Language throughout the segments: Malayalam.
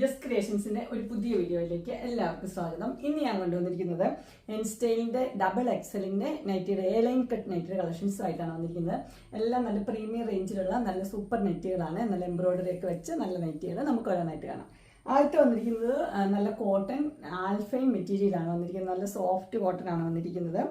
ജസ്റ്റ് ക്രിയേഷൻസിന്റെ ഒരു പുതിയ വീഡിയോയിലേക്ക് എല്ലാവർക്കും സ്വാഗതം. ഇന്ന് ഞാൻ കൊണ്ടുവന്നിരിക്കുന്നത് എൻസ്റ്റൈലിന്റെ ഡബിൾ എക്സലിന്റെ നൈറ്റിയുടെ എ ലൈൻ കട്ട് നൈറ്റിയുടെ കളക്ഷൻസ് ആയിട്ടാണ് വന്നിരിക്കുന്നത്. എല്ലാം നല്ല പ്രീമിയം റേഞ്ചിലുള്ള നല്ല സൂപ്പർ നെറ്റുകളാണ് നല്ല എംബ്രോയിഡറി ഒക്കെ വെച്ച് നല്ല നെറ്റുകൾ നമുക്ക് ഓരോന്നായിട്ട് കാണാം. ആദ്യത്തെ വന്നിരിക്കുന്നത് നല്ല കോട്ടൺ ആൽഫൈൻ മെറ്റീരിയലാണ് വന്നിരിക്കുന്നത്. നല്ല സോഫ്റ്റ് കോട്ടൺ ആണ് വന്നിരിക്കുന്നത്.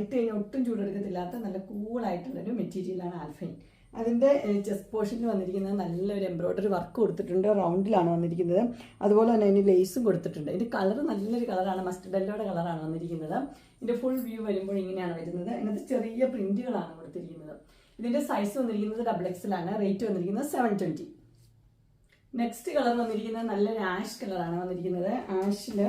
ഇട്ട് കഴിഞ്ഞാൽ ഒട്ടും ചൂടെടുക്കത്തില്ലാത്ത നല്ല കൂളായിട്ടുള്ളൊരു മെറ്റീരിയലാണ് ആൽഫൈൻ അതിന്റെ ചെസ്റ്റ് പോർഷനിൽ വന്നിരിക്കുന്നത് നല്ലൊരു എംബ്രോയ്ഡറി വർക്ക് കൊടുത്തിട്ടുണ്ട്. റൗണ്ടിലാണ് വന്നിരിക്കുന്നത്. അതുപോലെ തന്നെ അതിന് ലേസും കൊടുത്തിട്ടുണ്ട്. ഇതിന്റെ കളർ നല്ലൊരു കളറാണ്. മസ്റ്റർഡ് യെല്ലോയുടെ കളറാണ് വന്നിരിക്കുന്നത്. ഇതിന്റെ ഫുൾ വ്യൂ വരുമ്പോൾ ഇങ്ങനെയാണ് വരുന്നത്. അതിനകത്ത് ചെറിയ പ്രിന്റുകളാണ് കൊടുത്തിരിക്കുന്നത്. ഇതിന്റെ സൈസ് വന്നിരിക്കുന്നത് ഡബിൾ എക്സിലാണ് റേറ്റ് വന്നിരിക്കുന്നത് സെവൻ ട്വന്റി നെക്സ്റ്റ് കളർ വന്നിരിക്കുന്നത് നല്ലൊരു ആഷ് കളറാണ് വന്നിരിക്കുന്നത്. ആഷിൽ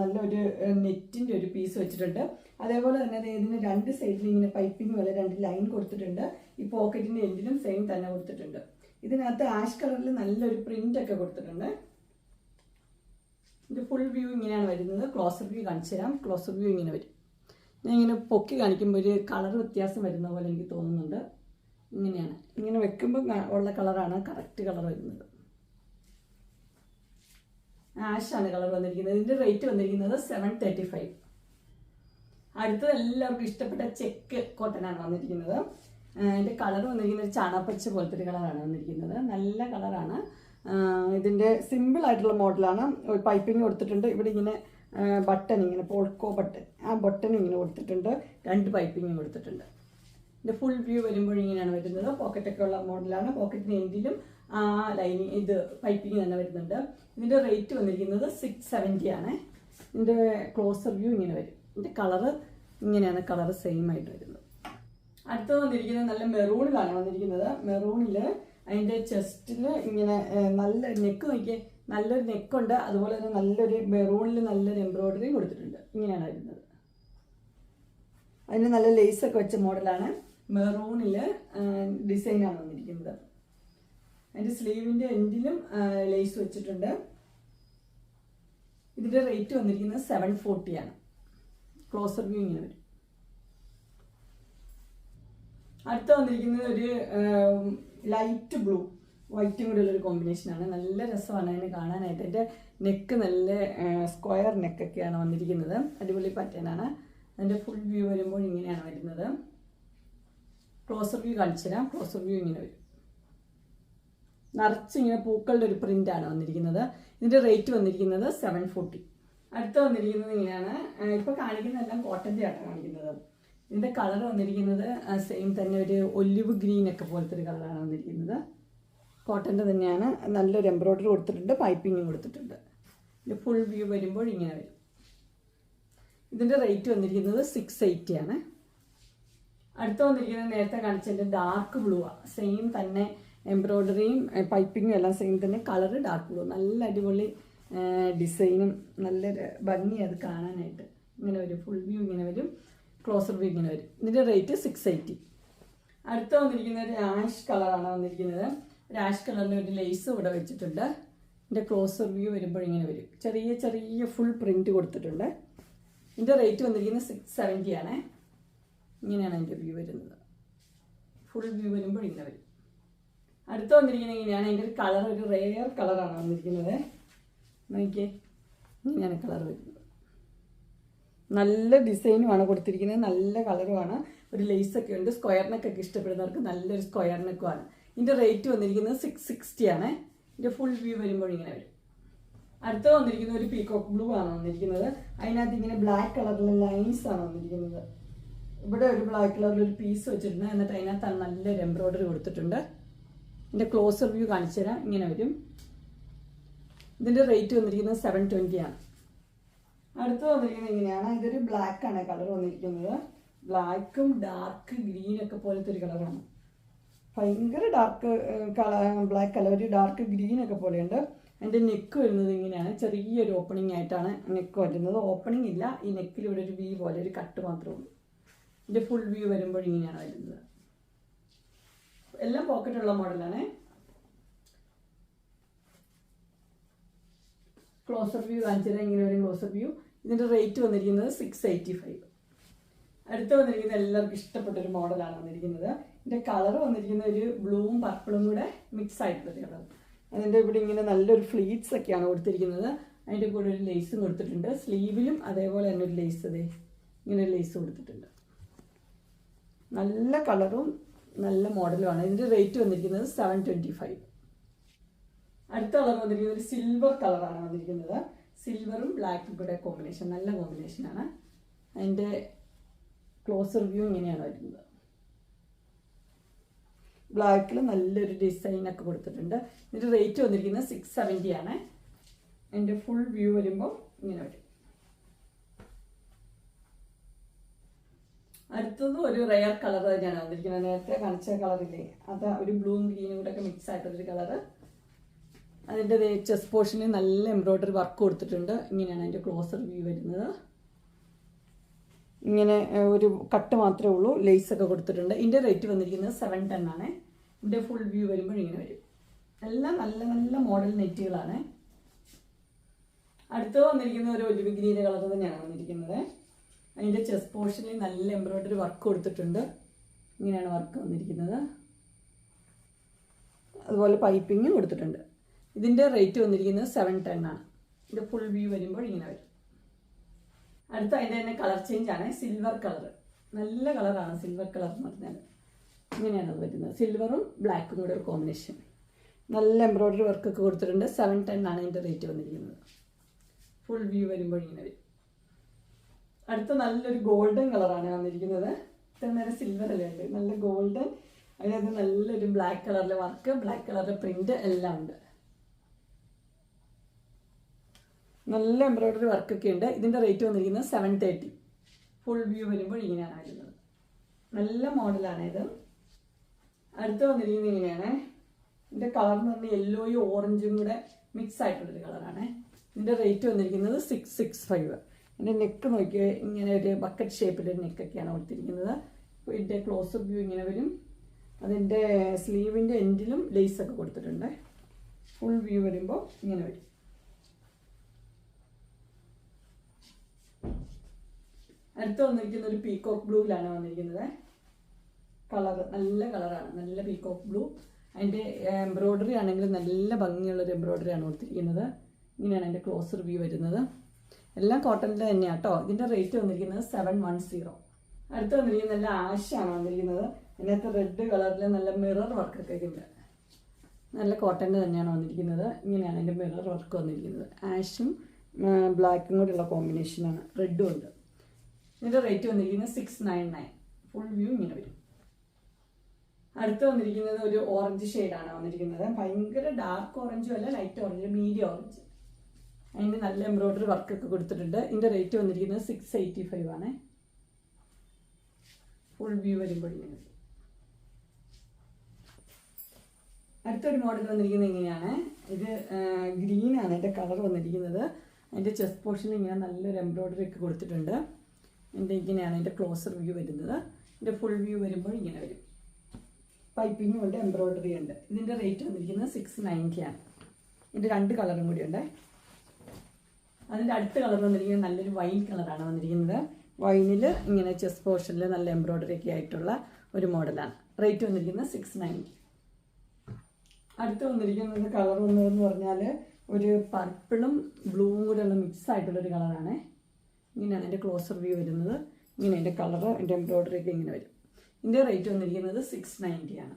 നല്ലൊരു നെറ്റിന്റെ ഒരു പീസ് വെച്ചിട്ടുണ്ട്. അതേപോലെ തന്നെ ഇതിന് രണ്ട് സൈഡിൽ ഇങ്ങനെ പൈപ്പിംഗ് പോലെ രണ്ട് ലൈൻ കൊടുത്തിട്ടുണ്ട്. ഈ പോക്കറ്റിന്റെ എൻഡിലും സെയിം തന്നെ കൊടുത്തിട്ടുണ്ട്. ഇതിനകത്ത് ആഷ് കളറിൽ നല്ലൊരു പ്രിന്റ് ഒക്കെ കൊടുത്തിട്ടുണ്ട്. ഇത് ഫുൾ വ്യൂ ഇങ്ങനെയാണ് വരുന്നത്. ക്ലോസർ വ്യൂ കാണിച്ചു തരാം. ക്ലോസർ വ്യൂ ഇങ്ങനെ വരും. ഞാൻ ഇങ്ങനെ പൊക്കി കാണിക്കുമ്പോൾ ഒരു കളർ വ്യത്യാസം വരുന്ന പോലെ എനിക്ക് തോന്നുന്നുണ്ട്. ഇങ്ങനെയാണ്. ഇങ്ങനെ വെക്കുമ്പോൾ ഉള്ള കളറാണ് കറക്റ്റ് കളർ വരുന്നത്. ആഷാണ് കളർ വന്നിരിക്കുന്നത്. ഇതിന്റെ റേറ്റ് വന്നിരിക്കുന്നത് സെവൻ തേർട്ടി ഫൈവ് അടുത്തത് എല്ലാവർക്കും ഇഷ്ടപ്പെട്ട ചെക്ക് കോട്ടനാണ് വന്നിരിക്കുന്നത്. ഇതിന്റെ കളർ വന്നിരിക്കുന്നത് ഒരു ചാണകപ്പച്ച പോലത്തെ ഒരു കളറാണ് വന്നിരിക്കുന്നത്. നല്ല കളറാണ്. ഇതിന്റെ സിമ്പിൾ ആയിട്ടുള്ള മോഡലാണ് ഒരു പൈപ്പിംഗ് കൊടുത്തിട്ടുണ്ട്. ഇവിടെ ഇങ്ങനെ ബട്ടൺ ഇങ്ങനെ പോൾക്കോ ബട്ടൺ ആ ബട്ടൺ ഇങ്ങനെ കൊടുത്തിട്ടുണ്ട്. രണ്ട് പൈപ്പിംഗ് കൊടുത്തിട്ടുണ്ട്. ഇതിന്റെ ഫുൾ വ്യൂ വരുമ്പോൾ ഇങ്ങനെയാണ് വരുന്നത്. പോക്കറ്റൊക്കെ ഉള്ള മോഡലാണ് പോക്കറ്റിന് എൻഡിലും ആ ലൈനിങ് ഇത് പൈപ്പിംഗ് തന്നെ വരുന്നുണ്ട്. ഇതിന്റെ റേറ്റ് വന്നിരിക്കുന്നത് സിക്സ് സെവന്റി ആണ്. ഇതിന്റെ ക്ലോസർ വ്യൂ ഇങ്ങനെ വരും. ഇതിന്റെ കളറ് ഇങ്ങനെയാണ് കളറ് സെയിം ആയിട്ട് വരുന്നത്. അടുത്തത് വന്നിരിക്കുന്നത് നല്ല മെറൂണിലാണ് വന്നിരിക്കുന്നത്. മെറൂണിൽ അതിന്റെ ചെസ്റ്റിൽ ഇങ്ങനെ നല്ല നെക്ക് നോക്കിയേ നല്ലൊരു നെക്കുണ്ട് അതുപോലെ തന്നെ നല്ലൊരു മെറൂണിൽ നല്ലൊരു എംബ്രോയിഡറിയും കൊടുത്തിട്ടുണ്ട്. ഇങ്ങനെയാണ് വരുന്നത്. അതിന് നല്ല ലേസ് ഒക്കെ വെച്ച മോഡലാണ്. മെറൂണിൽ ഡിസൈനാണ് വന്നിരിക്കുന്നത്. അതിന്റെ സ്ലീവിന്റെ എൻഡിലും ലേസ് വെച്ചിട്ടുണ്ട്. ഇതിന്റെ റേറ്റ് വന്നിരിക്കുന്നത് സെവൻ ഫോർട്ടിയാണ് ക്ലോസർ വ്യൂ ഇങ്ങനെ വരും. അടുത്ത വന്നിരിക്കുന്നത് ഒരു ലൈറ്റ് ബ്ലൂ വൈറ്റും കൂടെ ഉള്ളൊരു കോമ്പിനേഷനാണ് നല്ല രസമാണ് അതിന് കാണാനായിട്ട്. എന്റെ നെക്ക് നല്ല സ്ക്വയർ നെക്കൊക്കെയാണ് വന്നിരിക്കുന്നത്. അടിപൊളി പാറ്റേണാണ് അതിന്റെ ഫുൾ വ്യൂ വരുമ്പോൾ ഇങ്ങനെയാണ് വരുന്നത്. ക്ലോസർ വ്യൂ കാണിച്ചു തരാം ക്ലോസർ വ്യൂ ഇങ്ങനെ വരും. നിറച്ച് ഇങ്ങനെ പൂക്കളുടെ ഒരു പ്രിന്റ് ആണ് വന്നിരിക്കുന്നത്. ഇതിന്റെ റേറ്റ് വന്നിരിക്കുന്നത് സെവൻ ഫോർട്ടി അടുത്ത വന്നിരിക്കുന്നത് ഇങ്ങനെയാണ്. ഇപ്പോൾ ഇപ്പൊ കാണിക്കുന്നതെല്ലാം കോട്ടന്റെ ആണ് കാണിക്കുന്നത്. ഇതിന്റെ കളർ വന്നിരിക്കുന്നത് സെയിം തന്നെ ഒരു ഒലിവ് ഗ്രീൻ ഒക്കെ പോലത്തെ ഒരു കളറാണ് വന്നിരിക്കുന്നത്. കോട്ടന്റെ തന്നെയാണ്. നല്ലൊരു എംബ്രോയ്ഡറി കൊടുത്തിട്ടുണ്ട് പൈപ്പിങ്ങും കൊടുത്തിട്ടുണ്ട്. ഇത് ഫുൾ വ്യൂ വരുമ്പോൾ ഇങ്ങനെ വരും. ഇതിന്റെ റേറ്റ് വന്നിരിക്കുന്നത് സിക്സ് എയ്റ്റി ആണ്. അടുത്ത് വന്നിരിക്കുന്നത് നേരത്തെ കാണിച്ചതിന്റെ ഡാർക്ക് ബ്ലൂ ആണ് സെയിം തന്നെ എംബ്രോയ്ഡറിയും പൈപ്പിങ്ങും എല്ലാം സെയിം തന്നെ കളർ ഡാർക്ക് ബ്ലൂ നല്ല അടിപൊളി ഡിസൈനും നല്ലൊരു ഭംഗി അത് കാണാനായിട്ട്. ഇങ്ങനെ വരും ഫുൾ വ്യൂ ഇങ്ങനെ വരും ക്ലോസർ വ്യൂ ഇങ്ങനെ വരും. ഇതിന്റെ റേറ്റ് സിക്സ് എയ്റ്റി അടുത്ത വന്നിരിക്കുന്ന ഒരു ആഷ് കളറാണ് വന്നിരിക്കുന്നത്. ഒരു ആഷ് കളറിൽ ഒരു ലേസ് ഇവിടെ വെച്ചിട്ടുണ്ട്. ഇതിന്റെ ക്ലോസർ വ്യൂ വരുമ്പോൾ ഇങ്ങനെ വരും. ചെറിയ ചെറിയ ഫുൾ പ്രിന്റ് കൊടുത്തിട്ടുണ്ട്. ഇതിന്റെ റേറ്റ് വന്നിരിക്കുന്നത് സിക്സ് സെവന്റി ആണ്. ഇങ്ങനെയാണ് അതിന്റെ വ്യൂ വരുന്നത്. ഫുൾ വ്യൂ വരുമ്പോൾ ഇങ്ങനെ വരും. അടുത്ത വന്നിരിക്കുന്നത് ഇങ്ങനെയാണ്. അതിന്റെ ഒരു കളർ ഒരു റെയർ കളറാണ് വന്നിരിക്കുന്നത്. നോക്കിയേ. ഇങ്ങനെയാണ് കളർ വരുന്നത്. നല്ല ഡിസൈനുമാണ് കൊടുത്തിരിക്കുന്നത്. നല്ല കളറുമാണ് ഒരു ലേസ് ഒക്കെ ഉണ്ട്. സ്ക്വയർ നെക്കൊക്കെ ഇഷ്ടപ്പെടുന്നവർക്ക് നല്ലൊരു സ്ക്വയർ നെക്കുമാണ് ഇതിന്റെ റേറ്റ് വന്നിരിക്കുന്നത് സിക്സ് സിക്സ്റ്റി ആണ്. ഇതിന്റെ ഫുൾ വ്യൂ വരുമ്പോൾ ഇങ്ങനെ വരും. അടുത്ത വന്നിരിക്കുന്ന ഒരു പീകോക്ക് ബ്ലൂ ആണ് വന്നിരിക്കുന്നത്. അതിനകത്ത് ഇങ്ങനെ ബ്ലാക്ക് കളറിലെ ലൈൻസ് ആണ് വന്നിരിക്കുന്നത്. ഇവിടെ ഒരു ബ്ലാക്ക് കളറിൽ ഒരു പീസ് വെച്ചിട്ടുണ്ട്. എന്നിട്ട് അതിനകത്താണ് നല്ലൊരു എംബ്രോയ്ഡറി കൊടുത്തിട്ടുണ്ട്. ഇതിന്റെ ക്ലോസർ വ്യൂ കാണിച്ചു തരാം ഇങ്ങനെ വരും. ഇതിന്റെ റേറ്റ് വന്നിരിക്കുന്നത് സെവൻ ട്വന്റി ആണ്. അടുത്ത് വന്നിരിക്കുന്നത് ഇങ്ങനെയാണ്. ഇതൊരു ബ്ലാക്ക് ആണ് കളർ വന്നിരിക്കുന്നത്. ബ്ലാക്കും ഡാർക്ക് ഗ്രീൻ ഒക്കെ പോലത്തെ ഒരു കളറാണ് ഭയങ്കര ഡാർക്ക് കളർ ബ്ലാക്ക് കളർ ഒരു ഡാർക്ക് ഗ്രീൻ ഒക്കെ പോലെയുണ്ട്. അതിന്റെ നെക്ക് വരുന്നത് ഇങ്ങനെയാണ്. ചെറിയൊരു ഓപ്പണിംഗ് ആയിട്ടാണ് നെക്ക് വരുന്നത്. ഓപ്പണിംഗ് ഇല്ല ഈ നെക്കിൽ ഇവിടെ ഒരു വി പോലെ ഒരു കട്ട് മാത്രമേ ഉള്ളൂ. ഇതിന്റെ ഫുൾ വ്യൂ വരുമ്പോൾ ഇങ്ങനെയാണ് വരുന്നത്. എല്ലാം പോക്കറ്റുള്ള മോഡലാണ് ക്ലോസർ വ്യൂ കാണിച്ചാൽ ഇങ്ങനെ വരും ക്ലോസർ വ്യൂ ഇതിന്റെ റേറ്റ് വന്നിരിക്കുന്നത് സിക്സ് എയ്റ്റി ഫൈവ് അടുത്ത് വന്നിരിക്കുന്നത് എല്ലാവർക്കും ഇഷ്ടപ്പെട്ട ഒരു മോഡലാണ് വന്നിരിക്കുന്നത്. ഇതിന്റെ കളർ വന്നിരിക്കുന്ന ഒരു ബ്ലൂവും പർപ്പിളും കൂടെ മിക്സ് ആയിട്ടുള്ള കളർ അതിന്റെ ഇവിടെ ഇങ്ങനെ നല്ലൊരു ഫ്ലീറ്റ്സ് ഒക്കെയാണ് കൊടുത്തിരിക്കുന്നത്. അതിന്റെ കൂടെ ഒരു ലേസും കൊടുത്തിട്ടുണ്ട്. സ്ലീവിലും അതേപോലെ തന്നെ ഒരു ലേസ് അതെ ഇങ്ങനെ ഒരു ലേസ് കൊടുത്തിട്ടുണ്ട്. നല്ല കളറും നല്ല മോഡലുമാണ് ഇതിന്റെ റേറ്റ് വന്നിരിക്കുന്നത് സെവൻ ട്വന്റി ഫൈവ് അടുത്ത കളർ വന്നിരിക്കുന്നത് ഒരു സിൽവർ കളറാണ് വന്നിരിക്കുന്നത്. സിൽവറും ബ്ലാക്കും കൂടെ കോമ്പിനേഷൻ നല്ല കോമ്പിനേഷനാണ് അതിന്റെ ക്ലോസ് റിവ്യൂ ഇങ്ങനെയാണ് വരുന്നത്. ബ്ലാക്കിൽ നല്ലൊരു ഡിസൈനൊക്കെ കൊടുത്തിട്ടുണ്ട്. ഇതിന്റെ റേറ്റ് വന്നിരിക്കുന്നത് സിക്സ് സെവന്റി ആണ്. അതിന്റെ ഫുൾ വ്യൂ വരുമ്പോൾ ഇങ്ങനെ വരും. അടുത്തതും ഒരു റയർ കളർ തന്നെയാണ് വന്നിരിക്കുന്നത്. നേരത്തെ കാണിച്ച കളറില്ലേ അത് ഒരു ബ്ലൂവും ഗ്രീനും കൂടെ ഒക്കെ മിക്സ് ആയിട്ടുള്ളൊരു കളറ് അതിന്റെ ചെസ്റ്റ് പോർഷനിൽ നല്ല എംബ്രോയ്ഡറി വർക്ക് കൊടുത്തിട്ടുണ്ട്. ഇങ്ങനെയാണ് അതിന്റെ ക്ലോസർ വ്യൂ വരുന്നത്. ഇങ്ങനെ ഒരു കട്ട് മാത്രമേ ഉള്ളൂ. ലേസ് ഒക്കെ കൊടുത്തിട്ടുണ്ട്. ഇതിന്റെ റേറ്റ് വന്നിരിക്കുന്നത് സെവൻ ടെൻ ആണ്. ഇതിന്റെ ഫുൾ വ്യൂ വരുമ്പോൾ ഇങ്ങനെ വരും. എല്ലാം നല്ല നല്ല മോഡൽ നെറ്റുകളാണ്. അടുത്തത് വന്നിരിക്കുന്ന ഒരു ഒലിവ് ഗ്രീൻ കളർ തന്നെയാണ് വന്നിരിക്കുന്നത്. അതിന്റെ ചെസ്റ്റ് പോർഷനിൽ നല്ല എംബ്രോയ്ഡറി വർക്ക് കൊടുത്തിട്ടുണ്ട്. ഇങ്ങനെയാണ് വർക്ക് വന്നിരിക്കുന്നത്. അതുപോലെ പൈപ്പിങ്ങും കൊടുത്തിട്ടുണ്ട്. ഇതിന്റെ റേറ്റ് വന്നിരിക്കുന്നത് സെവൻ ടെൻ ആണ്. ഇത് ഫുൾ വ്യൂ വരുമ്പോൾ ഇങ്ങനെ വരും. അടുത്ത അതിന്റെ തന്നെ കളർ ചേഞ്ച് ആണ്. സിൽവർ കളർ നല്ല കളറാണ് സിൽവർ കളർ എന്ന് പറഞ്ഞാൽ. ഇങ്ങനെയാണ് അത് വരുന്നത്. സിൽവറും ബ്ലാക്കും കൂടെ ഒരു കോമ്പിനേഷൻ നല്ല എംബ്രോയ്ഡറി വർക്കൊക്കെ കൊടുത്തിട്ടുണ്ട്. സെവൻ ടെൻ ആണ് ഇതിന്റെ റേറ്റ് വന്നിരിക്കുന്നത്. ഫുൾ വ്യൂ വരുമ്പോൾ ഇങ്ങനെ വരും. അടുത്ത നല്ലൊരു ഗോൾഡൻ കളറാണ് വന്നിരിക്കുന്നത്. ഇത്ര നേരം സിൽവർ അല്ലേ ഉണ്ട് നല്ല ഗോൾഡൻ അതിനകത്ത് നല്ലൊരു ബ്ലാക്ക് കളറിലെ വർക്ക് ബ്ലാക്ക് കളറിലെ പ്രിന്റ് എല്ലാം ഉണ്ട്. നല്ല എംബ്രോയ്ഡറി വർക്കൊക്കെ ഉണ്ട്. ഇതിന്റെ റേറ്റ് വന്നിരിക്കുന്നത് സെവൻ തേർട്ടി ഫുൾ വ്യൂ വരുമ്പോൾ ഇങ്ങനെയാണ് വരുന്നത്. നല്ല മോഡലാണ് ഇത്. അടുത്ത് വന്നിരിക്കുന്നത് ഇങ്ങനെയാണ്. ഇതിന്റെ കളർ എന്ന് പറഞ്ഞാൽ യെല്ലോയും ഓറഞ്ചും കൂടെ മിക്സ് ആയിട്ടുള്ളൊരു കളറാണ് ഇതിന്റെ റേറ്റ് വന്നിരിക്കുന്നത് സിക്സ് സിക്സ് ഫൈവ് ഇതിന്റെ നെക്ക് നോക്കിയാൽ ഇങ്ങനെ ഒരു ബക്കറ്റ് ഷേപ്പിലൊരു നെക്കൊക്കെയാണ് കൊടുത്തിരിക്കുന്നത്. അപ്പോൾ ഇതിന്റെ ക്ലോസ് വ്യൂ ഇങ്ങനെ വരും. അതിന്റെ സ്ലീവിന്റെ എൻഡിലും ലേസൊക്കെ കൊടുത്തിട്ടുണ്ട്. ഫുൾ വ്യൂ വരുമ്പോൾ ഇങ്ങനെ വരും. അടുത്ത് വന്നിരിക്കുന്ന ഒരു പീകോക്ക് ബ്ലൂവിലാണ് വന്നിരിക്കുന്നത്. കളർ നല്ല കളറാണ് നല്ല പീകോക്ക് ബ്ലൂ അതിന്റെ എംബ്രോയ്ഡറി ആണെങ്കിൽ നല്ല ഭംഗിയുള്ളൊരു എംബ്രോയ്ഡറി ആണ് കൊടുത്തിരിക്കുന്നത്. ഇങ്ങനെയാണ് അതിന്റെ ക്ലോസ് റിവ്യൂ വരുന്നത്. എല്ലാം കോട്ടണിന്റെ തന്നെയാണ് കേട്ടോ ഇതിന്റെ റേറ്റ് വന്നിരിക്കുന്നത് സെവൻ വൺ സീറോ അടുത്ത് വന്നിരിക്കുന്നത് നല്ല ആഷാണ് വന്നിരിക്കുന്നത്. അതിനകത്ത് റെഡ് കളറിൽ നല്ല മിറർ വർക്കൊക്കെ ഉണ്ട് നല്ല കോട്ടന്റെ തന്നെയാണ് വന്നിരിക്കുന്നത്. ഇങ്ങനെയാണ് അതിന്റെ മിറർ വർക്ക് വന്നിരിക്കുന്നത്. ആഷും ബ്ലാക്കും കൂടെയുള്ള കോമ്പിനേഷനാണ് റെഡും ഉണ്ട്. ഇതിന്റെ റേറ്റ് വന്നിരിക്കുന്നത് six nine nine full view ഇങ്ങനെ വരും. അടുത്ത് വന്നിരിക്കുന്നത് ഒരു ഓറഞ്ച് ഷെയ്ഡാണ് വന്നിരിക്കുന്നത്. ഭയങ്കര ഡാർക്ക് ഓറഞ്ചും അല്ല ലൈറ്റ് ഓറഞ്ച് മീഡിയം ഓറഞ്ച് അതിന് നല്ല എംബ്രോയ്ഡറി വർക്കൊക്കെ കൊടുത്തിട്ടുണ്ട്. ഇതിന്റെ റേറ്റ് വന്നിരിക്കുന്നത് സിക്സ് എയ്റ്റി ഫൈവ് ആണ്. ഫുൾ വ്യൂ വരുമ്പോൾ ഇങ്ങനെ അടുത്തൊരു മോഡൽ വന്നിരിക്കുന്നത് ഇങ്ങനെയാണ്. ഇത് ഗ്രീൻ ആണ്. എന്റെ കളർ വന്നിരിക്കുന്നത്. അതിന്റെ ചെസ്റ്റ് പോർഷനിൽ ഇങ്ങനെ നല്ലൊരു എംബ്രോയ്ഡറി ഒക്കെ കൊടുത്തിട്ടുണ്ട്. എന്റെ ഇങ്ങനെയാണ് എന്റെ ക്ലോസർ വ്യൂ വരുന്നത്. എന്റെ ഫുൾ വ്യൂ വരുമ്പോൾ ഇങ്ങനെ വരും. പൈപ്പിങ്ങും ഉണ്ട് എംബ്രോയ്ഡറി ഉണ്ട്. ഇതിന്റെ റേറ്റ് വന്നിരിക്കുന്നത് സിക്സ് നയന്റി ആണ്. ഇതിന്റെ രണ്ട് കളറും കൂടി ഉണ്ട്. അതിന്റെ അടുത്ത കളർ വന്നിരിക്കുന്നത് നല്ലൊരു വൈൻ കളറാണ് വന്നിരിക്കുന്നത്. വൈനിൽ ഇങ്ങനെ ചെസ് പോർഷനിൽ നല്ല എംബ്രോയ്ഡറി ഒക്കെ ആയിട്ടുള്ള ഒരു മോഡലാണ് റേറ്റ് വന്നിരിക്കുന്നത് സിക്സ് നയന്റി അടുത്ത് വന്നിരിക്കുന്നത് കളർ വന്നതെന്ന് പറഞ്ഞാൽ ഒരു പർപ്പിളും ബ്ലൂവും കൂടെ ഉള്ള മിക്സ് ആയിട്ടുള്ളൊരു കളറാണ് ഇങ്ങനെയാണ് എന്റെ ക്ലോസർ വ്യൂ വരുന്നത്. ഇങ്ങനെ എന്റെ കളറ് എന്റെ എംബ്രോയ്ഡറി ഒക്കെ ഇങ്ങനെ വരും. ഇതിന്റെ റേറ്റ് വന്നിരിക്കുന്നത് സിക്സ് നയന്റിയാണ്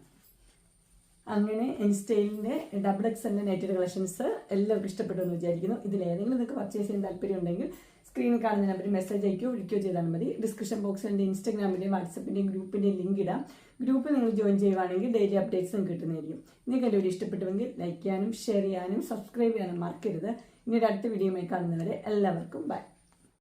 അങ്ങനെ ഇൻസ്റ്റൈലിന്റെ ഡബിൾ എക്സ് എന്റെ നെറ്റഡ് കളക്ഷൻസ് എല്ലാവർക്കും ഇഷ്ടപ്പെട്ടു എന്ന് വിചാരിക്കുന്നു. ഇതിൽ ഏതെങ്കിലും നിങ്ങൾക്ക് പർച്ചേസ് ചെയ്യാൻ താല്പര്യം ഉണ്ടെങ്കിൽ സ്ക്രീനിൽ കാണുന്ന നമ്പറിൽ മെസ്സേജ് അയക്കുകയോ വിളിക്കുകയോ ചെയ്താൽ മതി. ഡിസ്ക്രിപ്ഷൻ ബോക്സിൽ എന്റെ ഇൻസ്റ്റാഗ്രാമിന്റെയും വാട്സപ്പിന്റെയും ഗ്രൂപ്പിന്റെയും ലിങ്ക് ഇടാം. ഗ്രൂപ്പിൽ നിങ്ങൾ ജോയിൻ ചെയ്യുവാണെങ്കിൽ ഡെയിലി അപ്ഡേറ്റ്സ് നിങ്ങൾക്ക് കിട്ടുന്നതായിരിക്കും. നിങ്ങൾക്ക് എന്റെ വീഡിയോ ഇഷ്ടപ്പെട്ടുവെങ്കിൽ ലൈക്ക് ചെയ്യാനും ഷെയർ ചെയ്യാനും സബ്സ്ക്രൈബ് ചെയ്യാനും മറക്കരുത്. ഇനി അടുത്ത വീഡിയോയുമായി കാണുന്നവരെ എല്ലാവർക്കും ബൈ